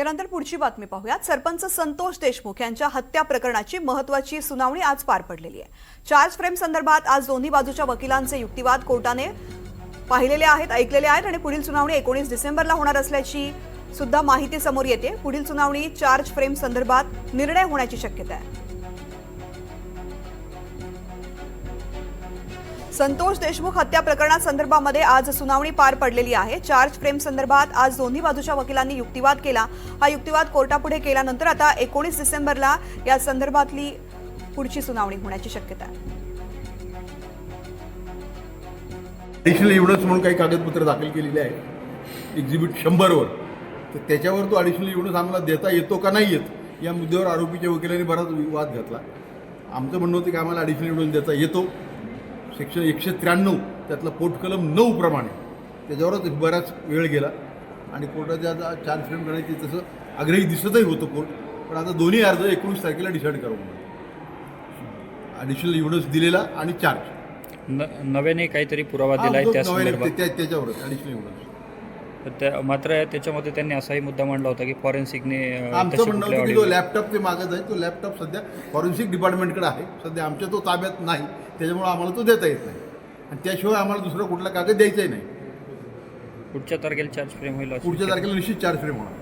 यानंतर पुढची बातमी पाहूयात. सरपंच संतोष देशमुख यांच्या हत्या प्रकरणाची महत्वाची सुनावणी आज पार पडलेली आहे. चार्ज फ्रेम संदर्भात आज दोन्ही बाजूच्या वकिलांचे युक्तिवाद कोर्टाने पाहिलेले आहेत ऐकलेले आहेत आणि पुढील सुनावणी एकोणीस डिसेंबरला होणार असल्याची सुद्धा माहिती समोर येते. पुढील सुनावणी चार्ज फ्रेम संदर्भात निर्णय होण्याची शक्यता आहे. संतोष देशमुख हत्या प्रकरणासंदर्भामध्ये आज सुनावणी पार पडलेली आहे. चार्ज फ्रेम संदर्भात आज दोन्ही बाजूच्या वकिलांनी युक्तिवाद केला. हा युक्तिवाद कोर्टापुढे केल्यानंतर आता एकोणीस डिसेंबरला या संदर्भातली पुढची सुनावणी होण्याची शक्यता आहे. ॲडिशनल एव्हिडन्स म्हणून काही कागदपत्र दाखल केलेली आहे एक्झिबिट शंभरवर. तर त्याच्यावर तो ॲडिशनल एव्हिडन्स आम्हाला देता येतो का नाही येत या मुद्द्यावर आरोपीच्या वकिलांनी बराच वाद घातला. आमचं म्हणणं होतं की आम्हाला ॲडिशनल एव्हिडन्स देता येतो. सेक्शन एकशे त्र्याण्णव त्यातला पोट कलम नऊ प्रमाणे. त्याच्यावरच बराच वेळ गेला. आणि कोर्टाच्या आता चार्ज फ्रेम करण्याची तसं आग्रही दिसतही होतं कोर्ट. पण आता दोन्ही अर्ज एकोणीस तारखेला डिसाईड करू ॲडिशनल एव्हिडन्स दिलेला आणि चार्ज न नव्याने काहीतरी पुरावा हा, संदर्भात. त्या- त्याच्यावरच ॲडिशनल तर त्या- मात्र त्याच्यामध्ये त्यांनी असाही मुद्दा मांडला होता की फॉरेन्सिकने अं, आमचं तशी म्हणणं कुठल्या होतं की जो audio- लॅपटॉप ते मागत आहे तो लॅपटॉप सध्या फॉरेन्सिक डिपार्टमेंटकडे आहे. सध्या आमच्या तो ताब्यात नाही. त्याच्यामुळे आम्हाला तो देता येत नाही. आणि त्याशिवाय आम्हाला दुसरा कुठला कागद द्यायचाही नाही. पुढच्या तारखेला चार्ज फ्रेम होईल पुढच्या तारखेला निश्चित चार्ज फ्रेम होणार.